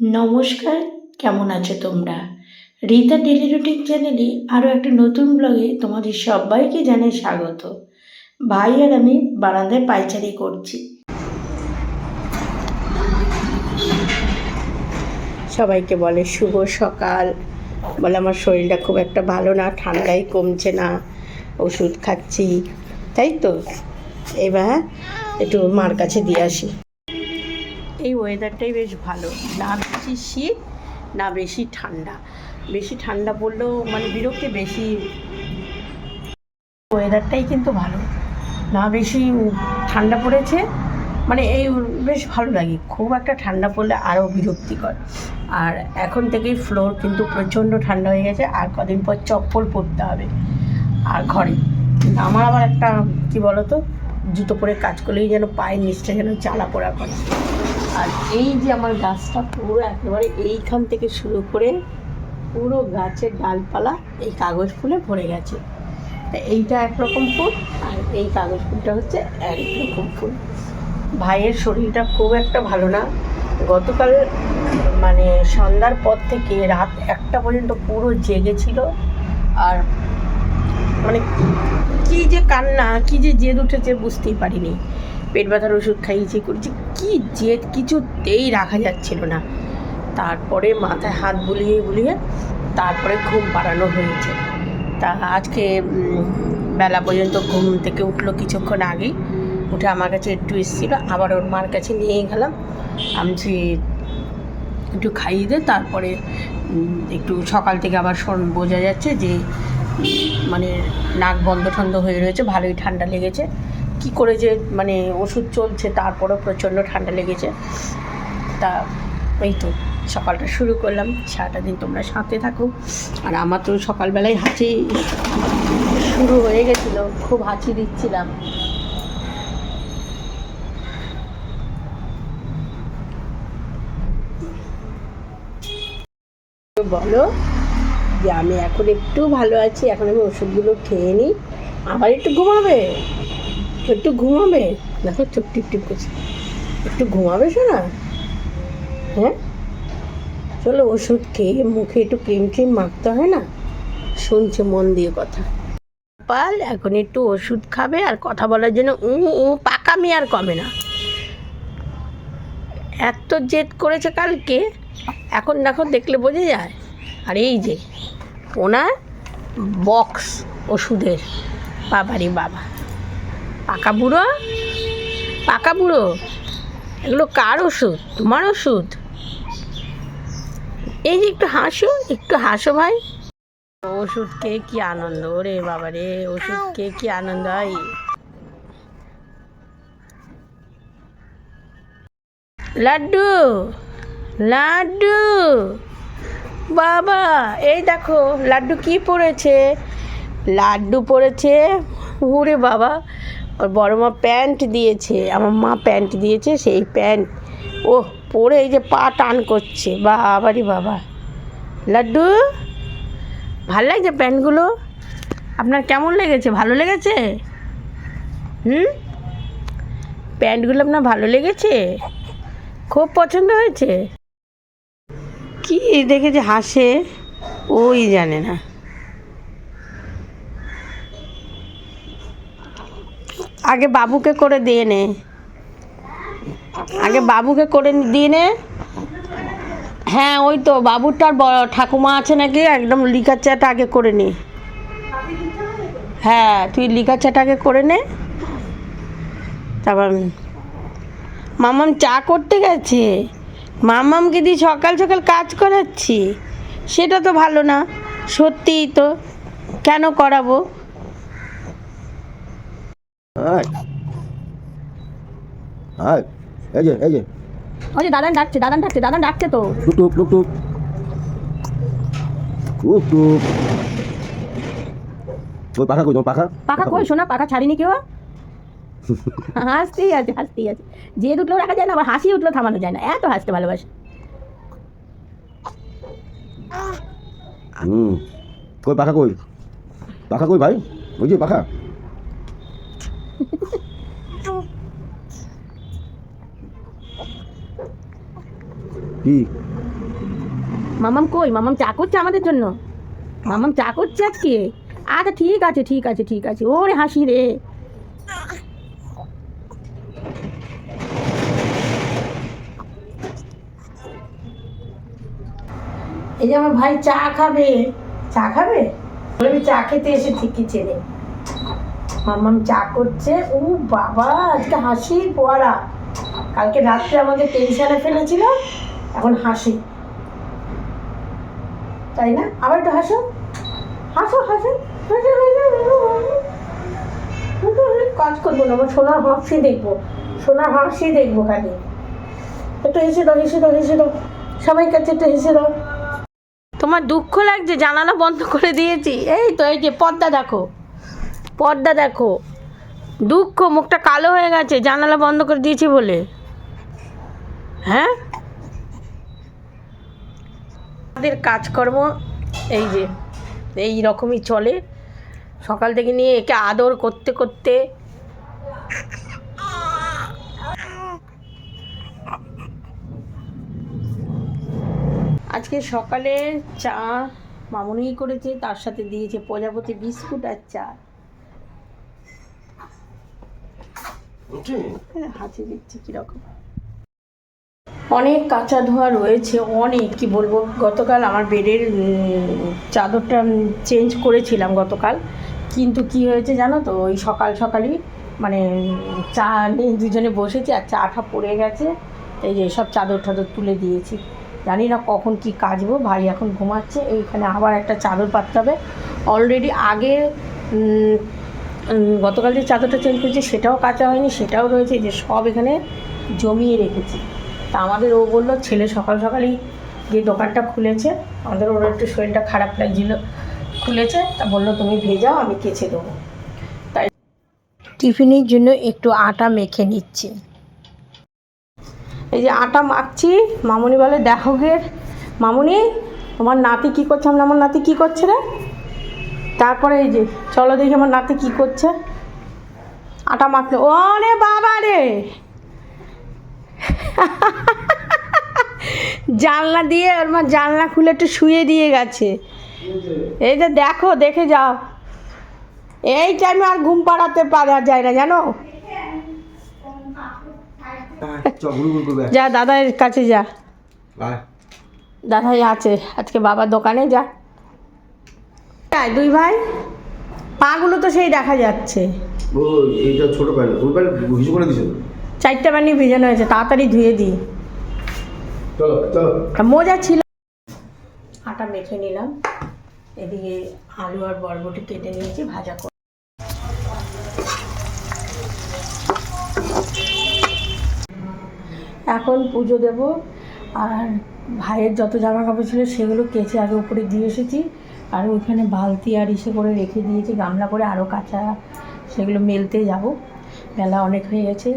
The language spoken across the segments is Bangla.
নমস্কার, কেমন আছো তোমরা? রীতা ডেলি রুটিন চ্যানেলে আরও একটা নতুন ব্লগে তোমাদের সবাইকে জানাই স্বাগত। ভাই আর আমি বারান্দায় পাইচারি করছি। সবাইকে বলে শুভ সকাল। বলে আমার শরীরটা খুব একটা ভালো না, ঠান্ডাই কমছে না, ওষুধ খাচ্ছি। তাই তো? এবার একটু মার কাছে দিয়ে আসি। এই ওয়েদারটাই বেশ ভালো। না বেশি শীত, না বেশি ঠান্ডা। বেশি ঠান্ডা পড়লেও মানে বিরক্তি বেশি। ওয়েদারটাই কিন্তু ভালো। না বেশি ঠান্ডা পড়েছে মানে এই বেশ ভালো লাগে। খুব একটা ঠান্ডা পড়লে আরও বিরক্তিকর। আর এখন থেকেই ফ্লোর কিন্তু প্রচণ্ড ঠান্ডা হয়ে গেছে, আর কদিন পর চপ্পল পরতে হবে। আর ঘরে। আমার আবার একটা, কী বলো তো জুতো পরে কাজ করলেই যেন পায়ের নিচটা যেন চালা পোড়া করে। আর এই যে আমার গাছটা পুরো একেবারে এইখান থেকে শুরু করে পুরো গাছের ডালপালা এই কাগজ ফুলে ভরে গেছে। তা এইটা একরকম ফুল আর এই কাগজ ফুলটা হচ্ছে একরকম ফুল। ভাইয়ের শরীরটা খুব একটা ভালো না। গতকাল মানে সন্ধ্যার পর থেকে রাত একটা পর্যন্ত পুরো জেগেছিল আর মানে কি যে কান্না, কি যে জেদ উঠেছে বুঝতেই পারিনি। পেট ব্যথার ওষুধ খাইয়েছি করছি, কি জেদ কিছুতেই রাখা যাচ্ছিল না। তারপরে মাথায় হাত বুলিয়ে বুলিয়ে তারপরে ঘুম পাড়ানো হয়েছে। তা আজকে বেলা পর্যন্ত ঘুম থেকে উঠল কিছুক্ষণ আগেই, উঠে আমার কাছে একটু এসেছিল, আবার ওর মার কাছে নিয়ে গেলাম। আমি যে একটু খাইয়ে দে, তারপরে একটু সকাল থেকে আবার শোন, বোঝা যাচ্ছে যে মানে নাক বন্ধ ঠন্ধ হয়ে রয়েছে, ভালোই ঠান্ডা লেগেছে। কি করে যে মানে ওষুধ চলছে, তারপরেও প্রচণ্ড ঠান্ডা লেগেছে। তা এই তো সকালটা শুরু করলাম। সারাটা দিন তোমরা সাথে থাকো। আর আমার তো সকালবেলায় হাঁচি শুরু হয়ে গেছিল, খুব হাঁচি দিচ্ছিলাম। বলো যে আমি এখন একটু ভালো আছি, এখন আমি ওষুধগুলো খেয়ে নিই। আবার একটু ঘুমাবে? একটু ঘুমাবে? দেখো চোখ টিপ টিপ করছে। একটু ঘুমাবে শোনা হ্যাঁ? চলো ওষুধ খেয়ে মুখে একটু ক্রিম ক্রিম মাখতে হয় না? শুনছে মন দিয়ে কথা। পাল, এখন একটু ওষুধ খাবে আর কথা বলার জন্য উ উ পাকামি আর কমে না। এত জেদ করেছে কালকে, এখন দেখো, দেখলে বোঝা যায়। আর এই যে, ওনার বক্স ওষুধের, বাবারি বাবা। পাকা বুড়ো? পাকা বুড়ো? এগুলো কার ওষুধ? তোমার ওষুধ? এই যে একটু হাসো একটু হাসো ভাই। ওষুধ খেয়ে কি আনন্দ? রে বাবা রে ওষুধ খেয়ে কি আনন্দ হয়? লাড্ডু লাড্ডু। বাবা এই দেখো লাড্ডু কি পড়েছে? লাড্ডু পড়েছে উরে বাবা ওর বড় মা প্যান্ট দিয়েছে, আমার মা প্যান্ট দিয়েছে, সেই প্যান্ট। ও পরে এই যে পা টান করছে, বাবারি বাবা। লাড্ডু, ভালো লাগছে প্যান্টগুলো? আপনার কেমন লেগেছে? ভালো লেগেছে? হুম? প্যান্টগুলো আপনার ভালো লেগেছে? খুব পছন্দ হয়েছে? কি দেখে যে হাসে, ওই জানে না। আগে বাবুকে করে দিয়ে নে। আগে বাবুকে করে দিয়ে নে। হ্যাঁ ওই তো বাবুরটার ঠাকুমা আছে নাকি? একদম লিকার চাটা আগে করে নে। হ্যাঁ তুই লিকার চাটা আগে করে নে। তারপর মামাম চা করতে গেছে। মামামকে দিয়ে সকাল সকাল কাজ করাচ্ছি। সেটা তো ভালো না। সত্যিই তো। কেন করাবো? আয়। আয়। এই যে এই যে। ওই যে দাদান ডাকছে দাদান ডাকছে দাদান ডাকছে তো। টুক টুক টুক টুক। টুক টুক। ওই পাখা কই তোমার পাখা? পাকা কই শোনা পাকা ছাড়িনি কেউ? হাসতেই আছে হাসতেই আছে। যে দুটো রাখা যায় না আবার হাসি উঠল থামানো যায় না। এত হাসতে ভালোবাসে। হুম। কই পাখা কই? পাখা কই ভাই? ওই যে পাখা। কি? মামাম কই? মামাম চা করছে আমাদের জন্য? মামাম চা করছে আজকে? আচ্ছা ঠিক আছে ঠিক আছে ঠিক আছে। ওরে হাসি রে। এই যে আমার ভাই চা খাবে। চা খাবে? আমি চা খেতে এসেছি কিচেনে মামাম চা করছে। ও বাবা, আজকে হাসি পোয়ারা। কালকে রাত্রে আমাদের টেনশনে ফেলেছিল, এখন হাসি। তাই না? আবার একটু হাসো হাসো হাসো। কাজ করব না, আমার সোনার হাসি দেখব। সোনার হাসি দেখব খালি। একটু হেসে দাও হেসে দাও হেসে দাও। সবাই কাছে একটু হেসে দাও। তোমার দুঃখ লাগছে, জানালা বন্ধ করে দিয়েছি। এই তো, এই যে পর্দা দেখো। পর্দা দেখো। দুঃখ, মুখটা কালো হয়ে গেছে, জানালা বন্ধ করে দিয়েছি বলে। হ্যাঁ? আমাদের কাজকর্ম এই যে, এই রকমই চলে। সকাল থেকে নিয়ে একে আদর করতে করতে আজকে সকালে চা মামুনি করেছে, তার সাথে দিয়েছে প্রজাপতি বিস্কুট আর চা। হ্যাঁ, হাতে দিচ্ছি কীরকম। অনেক কাঁচা ধোয়া রয়েছে অনেক কি বলব? গতকাল আমার বেডের চাদরটা চেঞ্জ করেছিলাম গতকাল। কিন্তু কি হয়েছে জানো তো ওই সকাল সকালই মানে চা নিয়ে দুজনে বসেছি আর চাটা পড়ে গেছে। এই যে সব চাদর টাদর তুলে দিয়েছি। জানি না কখন কি কাচবো ভাই এখন ঘুমাচ্ছে এইখানে আবার একটা চাদর পাততে হবে। অলরেডি আগে গতকাল যে চাদরটা চেঞ্জ করেছি সেটাও কাঁচা হয়নি, সেটাও রয়েছে, যে সব এখানে জমিয়ে রেখেছি। তা আমাদের ও বলল, ছেলে সকাল সকালই যে দোকানটা খুলেছে, আমাদের ওর একটু শরীরটা খারাপ লাগছিল, খুলেছে, তা বলল, তুমি ভেজাও আমি কেচে দেবো। তাই টিফিনের জন্য একটু আটা মেখে নিচ্ছি। এই যে আটা মাখছি, মামুনি বলে, দেখো গে, মামুনি, তোমার নাতি কী করছে? আমরা নাতি কী করছে রে? তারপরে এই যে চলো দেখি আমার নাতি কী করছে। আটা মাখলে। ও রে বাবা রে! জানলা দিয়ে ওর মা জানলা খুলে একটু শুয়ে দিয়ে গেছে। এই যে দেখো দেখে যাও। এই টাইমে আর ঘুম পাড়াতে পারা যায় না জানো? যা দাদার কাছে যা। দাদাই আছে আজকে বাবার দোকানে যা। যাই, দুই ভাই? পাগুলো তো সেই দেখা যাচ্ছে। ও এইটা ছোট প্যান্ট। ওই প্যান্ট হিসু করে দিছো চারটে পানি ভিজানো হয়েছে তাড়াতাড়ি ধুয়ে দিই। চলো চলো। মোজা ছিল। আটা মেখে নিলাম। এদিকে আলু আর বরবটি কেটে নিয়েছি ভাজা করে এখন পুজো দেব। আর ভাইয়ের যত জামা কাপড় ছিল সেগুলো কেচে আগে উপরে দিয়ে এসেছি। আর ওইখানে বালতি আর ইসে করে রেখে দিয়েছি, গামলা করে আরও কাঁচা সেগুলো মেলতে যাব। মেলা অনেক হয়ে গেছে।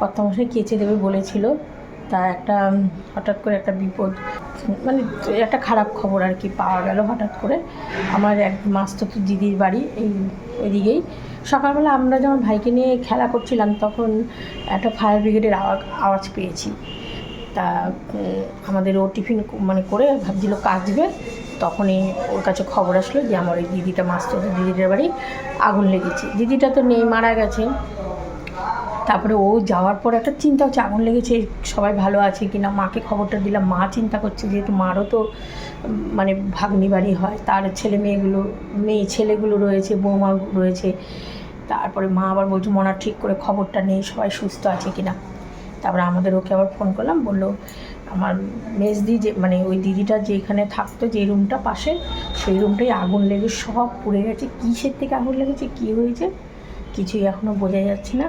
কত মশাই কেচে দেবে বলেছিল, তা একটা হঠাৎ করে একটা বিপদ মানে একটা খারাপ খবর আর কি পাওয়া গেল হঠাৎ করে। আমার এক মাস্তো দিদির বাড়ি এই এদিকেই। সকালবেলা আমরা যখন ভাইকে নিয়ে খেলা করছিলাম, তখন একটা ফায়ার ব্রিগেডের আওয়াজ আওয়াজ পেয়েছি। তা আমাদের ও টিফিন মানে করে ভাবছিল কাজবে তখনই ওর কাছে খবর আসলো যে আমার ওই দিদিটা মাস্তো দিদিটার বাড়ি আগুন লেগেছে। দিদিটা তো নেই, মারা গেছে। তারপরে ও যাওয়ার পর একটা চিন্তা হচ্ছে, আগুন লেগেছে, সবাই ভালো আছে কি না মাকে খবরটা দিলাম, মা চিন্তা করছে যেহেতু মারও তো মানে ভাগ্নি বাড়ি হয়, তার ছেলে মেয়েগুলো, মেয়ে ছেলেগুলো রয়েছে, বৌমা রয়েছে। তারপরে মা আবার বলছে, মনা ঠিক করে খবরটা নেই, সবাই সুস্থ আছে কি না তারপরে আমাদের ওকে আবার ফোন করলাম, বলল আমার মেজদি যে মানে ওই দিদিটা যেখানে থাকতো, যে রুমটা পাশে, সেই রুমটাই আগুন লেগে সব পুড়ে গেছে। কিসের থেকে আগুন লেগেছে, কী হয়েছে, কিছুই এখনও বোঝা যাচ্ছে না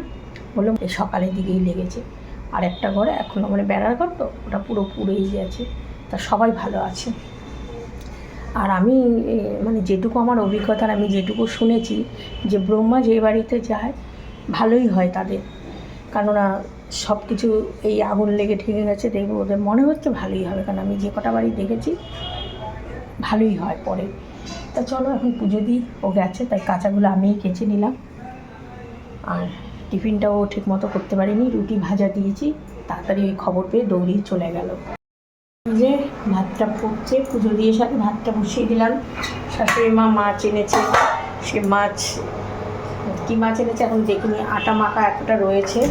বললাম এই সকালের দিকেই লেগেছে। আর একটা ঘরে এখনও মানে বেড়ার ঘর তো, ওটা পুরো পুড়েই গেছে, তা সবাই ভালো আছে। আর আমি মানে যেটুকু আমার অভিজ্ঞতার আমি যেটুকু শুনেছি যে ব্রহ্মা যে বাড়িতে যায়, ভালোই হয় তাদের। কেননা সব কিছু এই আগুন লেগে ঠেকে গেছে, দেখব ওদের মনে হচ্ছে ভালোই হবে, কারণ আমি যে কটা বাড়ি দেখেছি, ভালোই হয় পরে। তা চলো এখন পুজো দিই, ও গেছে, তাই কাঁচাগুলো আমিই কেচে নিলাম। আর টিফিনটাও ঠিক মতো করতে পারিনি, রুটি ভাজা দিয়েছি, তাড়াতাড়ি ওই খবর পেয়ে দৌড়িয়ে চলে গেল। যে ভাতটা ফুটছে, পুজো দিয়ে সাথে ভাতটা বসিয়ে দিলাম। শাশুড়ি মা মাছ এনেছে, সে মাছ, কী মাছ এনেছে এখন দেখিনি, আটা মাখা একটা রয়েছে।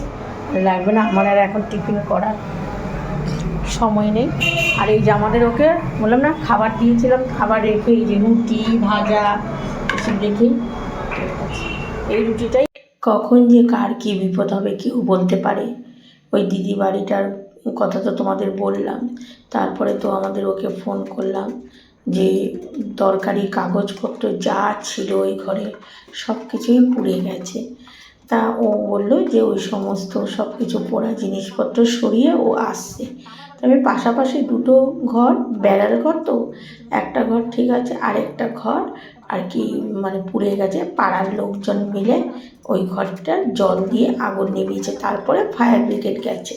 লাগবে না। আমার আর এখন টিফিন করার সময় নেই। আর এই যে আমাদের ওকে বললাম না, খাবার দিয়েছিলাম, খাবার রেখে এই যে রুটি, ভাজা, এসব রেখেই এই রুটিটাই। কখন যে কার কী বিপদ হবে কেউ বলতে পারে। ওই দিদি বাড়িটার কথা তো তোমাদের বললাম। তারপরে তো আমাদের ওকে ফোন করলাম যে দরকারি কাগজপত্র যা ছিল ওই ঘরে সব কিছুই পুড়ে গেছে। তা ও বলল যে ওই সমস্ত সব কিছু পোড়া জিনিসপত্র সরিয়ে ও আসছে। তবে পাশাপাশি দুটো ঘর, বেড়ার ঘর তো, একটা ঘর ঠিক আছে, আরেকটা ঘর আর কি মানে পুড়ে গেছে। পাড়ার লোকজন মিলে ওই ঘরটা জল দিয়ে আগুন নিভিয়েছে, তারপরে ফায়ার ব্রিগেড গেছে।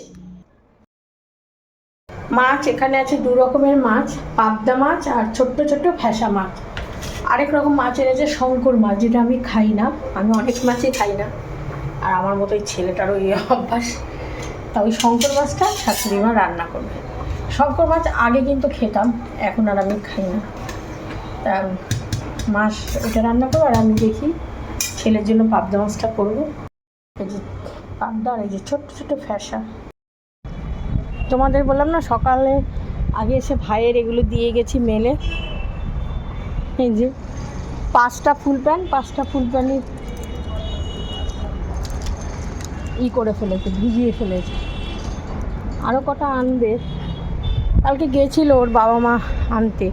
মাছ, এখানে আছে দু রকমের মাছ, পাবদা মাছ আর ছোট্ট ছোট্ট ফ্যাসা মাছ। আরেক রকম মাছ এনেছে, শঙ্কর মাছ, যেটা আমি খাই না। আমি অনেক মাছই খাই না। আর আমার মতো এই ছেলেটারও এই অভ্যাস। তা ওই শঙ্কর মাছটা শাশুড়ি মা রান্না করবে। শঙ্কর মাছ আগে কিন্তু খেতাম, এখন আর আমি খাই না। তা মাছ এটা রান্না করব আর আমি দেখি ছেলের জন্য পাবদা মাছটা করব। এই যে পাবদা আর এই যে ছোট্ট ছোট্ট ফ্যাসা। তোমাদের বললাম না, সকালে আগে এসে ভাইয়ের এগুলো দিয়ে গেছি মেলে। এই যে পাঁচটা ফুল প্যান্ট পাঁচটা ফুল প্যান্টই ই করে ফেলেছে, ভিজিয়ে ফেলেছে। আরও কটা আনবে। কালকে গেছিল ওর বাবা মা আনতে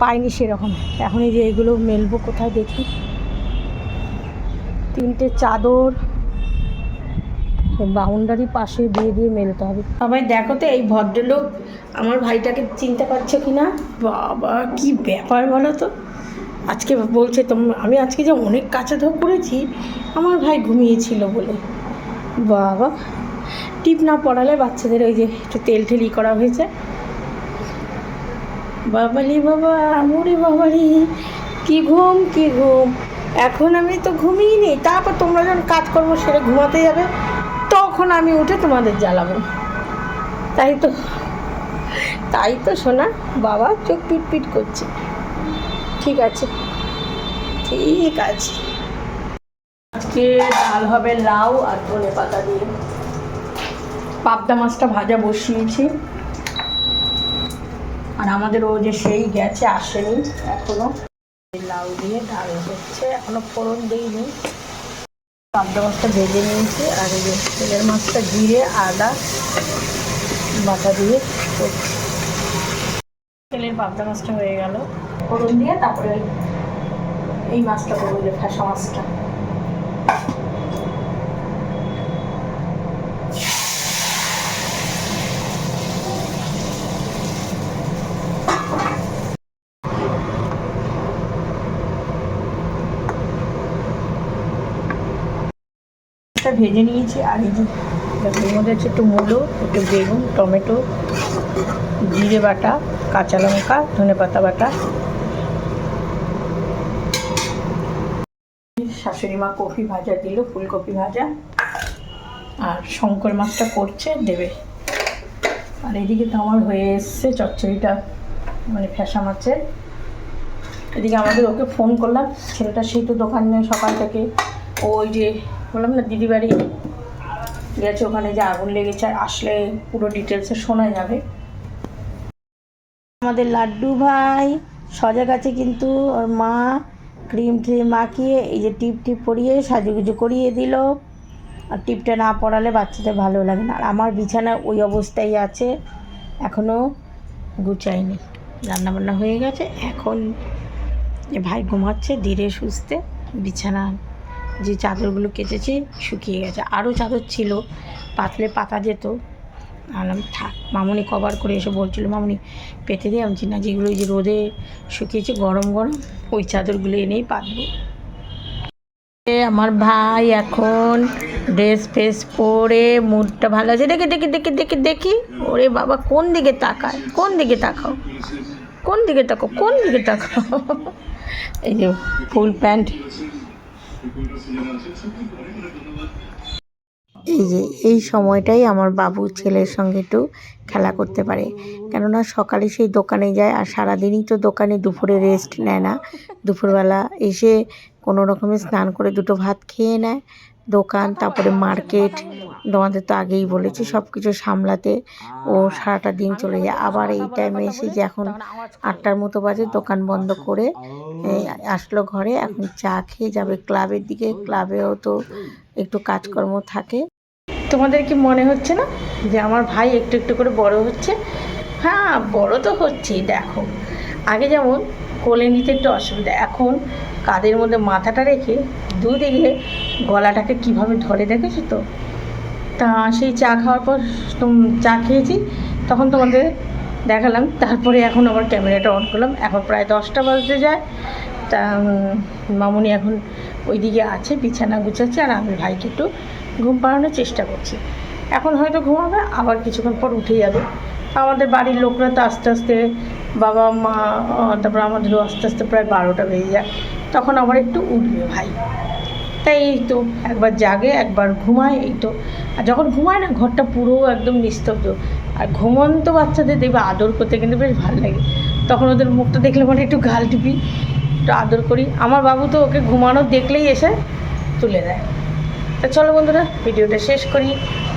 পায়নি সেরকম। এখন এই যে এগুলো মেলবো কোথায় দেখি। তিনটে চাদর, বাউন্ডারি পাশে দিয়ে দিয়ে মেলতে হবে। সবাই দেখো তো, এই ভদ্রলোক আমার ভাইটাকে চিনতে পারছ কি না বাবা, কি ব্যাপার বলো তো? আজকে বলছে তো আমি আজকে যে অনেক কাঁচা ধোয়া করেছি, আমার ভাই ঘুমিয়েছিল বলে। বাবা। টিপ না পড়ালে বাচ্চাদের ওই যে একটু তেল ঠেলি করা হয়েছে। বাবালি বাবা, আমরে বাবারি কি ঘুম কি ঘুম। এখন আমি তো ঘুমিয়ে নেই, তারপর তোমরা যখন কাজ করব সেরে ঘুমাতে যাবে, তখন আমি উঠে তোমাদের জ্বালাবো। তাই তো তাই তো শোনা বাবা চোখ পিট পিট করছে। ঠিক আছে ঠিক আছে। আজকে ডাল হবে লাউ আর ধনে পাতা দিয়ে। পাবদা মাছটা ভাজা বসিয়েছি। আর আমাদের ও যে সেই গেছে, আসেনি এখনও। লাউ দিয়ে ডাল হচ্ছে, এখনও ফোড়ন দিইনি। পাবদা মাছটা ভেজে নিয়েছি, আর এই তেলের মাছটা জিরে, আদা, বাটা দিয়ে করছি। তেলের পাবদা মাছটা হয়ে গেল। ফোড়ন দিয়ে তারপরে এই মাছটা করব যে ফ্যাসা মাছটা। ভেজে নিয়েছি, আর এই যে এর মধ্যে হচ্ছে একটু মুলো, একটু বেগুন, টমেটো, জিরে বাটা, কাঁচা লঙ্কা, ধনে পাতা বাটা। শাশুড়ি মা কফি ভাজা দিল, ফুলকপি ভাজা, আর শঙ্কর মাছটা করছে, দেবে। আর এদিকে তো আমার হয়ে এসছে চচ্চড়িটা মানে ফ্যাসা মাছের। এদিকে আমাদের ওকে ফোন করলাম, ছেলেটা সেই তো দোকানে সকাল থেকে, ওই যে বললাম, না দিদি বাড়ি গেছে, ওখানে যে আগুন লেগেছে, আর আসলে পুরো ডিটেলসে শোনা যাবে। আমাদের লাড্ডু ভাই সজা গাছে কিন্তু, ওর মা ক্রিম ট্রিম মাখিয়ে এই যে টিপ টিপ পরিয়ে সাজুগুজু করিয়ে দিল। আর টিপটা না পড়ালে বাচ্চাদের ভালো লাগে না। আর আমার বিছানা ওই অবস্থায় আছে এখনও গুছাইনি। রান্নাবান্না হয়ে গেছে, এখন ভাই ঘুমাচ্ছে, ধীরে সুস্থে বিছানা যে চাদরগুলো কেচেছি, শুকিয়ে গেছে। আরও চাদর ছিল, পাতলে পাতা যেত। আলাম থাক, মামনি কভার করে এসে বলছিল, মামনি, পেতে দিয়ে আমি না, যেগুলো যে রোদে শুকিয়েছে, গরম গরম, ওই চাদরগুলো এনেই পাতবো। আমার ভাই এখন ড্রেস ফ্রেস পরে, মুডটা ভালো আছে। দেখি দেখি দেখি দেখি দেখি। ওরে বাবা, কোন দিকে তাকায়? কোন দিকে তাকাও? কোন দিকে তাকাও? কোন দিকে তাকাও? এই যে ফুল প্যান্ট এই যে, এই সময়টাই আমার বাবু ছেলের সঙ্গে একটু খেলা করতে পারে। কেননা সকালে সেই দোকানে যায় আর সারাদিনই তো দোকানে দুপুরে রেস্ট নেয় না। দুপুরবেলা এসে কোনো রকমে স্নান করে দুটো ভাত খেয়ে নেয়, দোকান, তারপরে মার্কেট তোমাদের তো আগেই বলেছি সব কিছু সামলাতে ও সারাটা দিন চলে যায়। আবার এই টাইমে এসে যে এখন আটটার মতো বাজে দোকান বন্ধ করে এই আসলো ঘরে এখন চা খেয়ে যাবে ক্লাবের দিকে ক্লাবেও তো একটু কাজকর্ম থাকে। তোমাদের কি মনে হচ্ছে না যে আমার ভাই একটু একটু করে বড় হচ্ছে? হ্যাঁ বড় তো হচ্ছেই দেখো। আগে যেমন কোলে নিতে একটু অসুবিধা এখন কাদের মধ্যে মাথাটা রেখে দুদিকে গলাটাকে কীভাবে ধরে দেখেছ তো? তা সেই চা খাওয়ার পর চা খেয়েছি, তখন তোমাদের দেখালাম, তারপরে এখন আবার ক্যামেরাটা অন করলাম, এখন প্রায় দশটা বাজতে যায়, তা মামুনি এখন ওইদিকে আছে, বিছানা গুছাচ্ছে, আর আমি ভাইকে একটু ঘুম পাড়ানোর চেষ্টা করছি। এখন হয়তো ঘুমাবে, আবার কিছুক্ষণ পর উঠে যাবে। আমাদের বাড়ির লোকরা তো আস্তে আস্তে বাবা, মা তারপর আমাদেরও আস্তে আস্তে প্রায় বারোটা বেজে যায়। তখন আবার একটু উঠবে ভাই। তাই এই তো একবার জাগে, একবার ঘুমায়, এই তো। আর যখন ঘুমায় না, ঘরটা পুরো একদম নিস্তব্ধ। আর ঘুমন্ত বাচ্চাদের দেখবে আদর করতে কিন্তু বেশ ভালো লাগে। তখন ওদের মুখটা দেখলে মানে একটু গাল টিপি, একটু আদর করি। আমার বাবু তো ওকে ঘুমানো দেখলেই এসে তুলে দেয়। তা চলো বন্ধুরা, ভিডিওটা শেষ করি।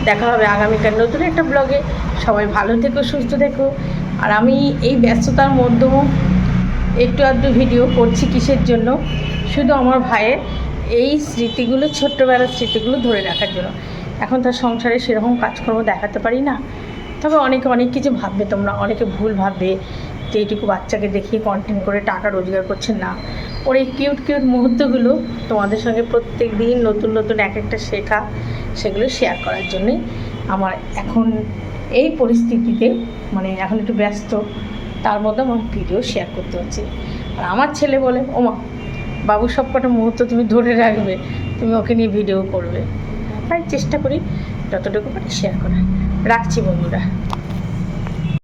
দেখা হবে আগামীকাল নতুন একটা ব্লগে। সবাই ভালো থেকো, সুস্থ থেকো। আর আমি এই ব্যস্ততার মধ্যেও একটু আধটু ভিডিও করছি কিসের জন্য? শুধু আমার ভাইয়ের এই স্মৃতিগুলো, ছোট্টবেলার স্মৃতিগুলো ধরে রাখার জন্য। এখন তার সংসারে সেরকম কাজকর্ম দেখাতে পারি না। তবে অনেকে, অনেক কিছু ভাববে তোমরা, অনেকে ভুল ভাববে যে এইটুকু বাচ্চাকে দেখিয়ে কন্টেন্ট করে টাকা রোজগার করছে না। ওর এই কিউট কিউট মুহূর্তগুলো তোমাদের সঙ্গে প্রত্যেক দিন নতুন নতুন এক একটা শেখা, সেগুলো শেয়ার করার জন্যে আমার এখন এই পরিস্থিতিতে মানে এখন একটু ব্যস্ত, তার মধ্যে আমার ভিডিও শেয়ার করতে হচ্ছে। আর আমার ছেলে বলে, ওমা বাবু সব কটা মুহূর্ত তুমি ধরে রাখবে, তুমি ওকে নিয়ে ভিডিও করবে। তাই চেষ্টা করি যতটুকু পারি শেয়ার করার। রাখছি বন্ধুরা।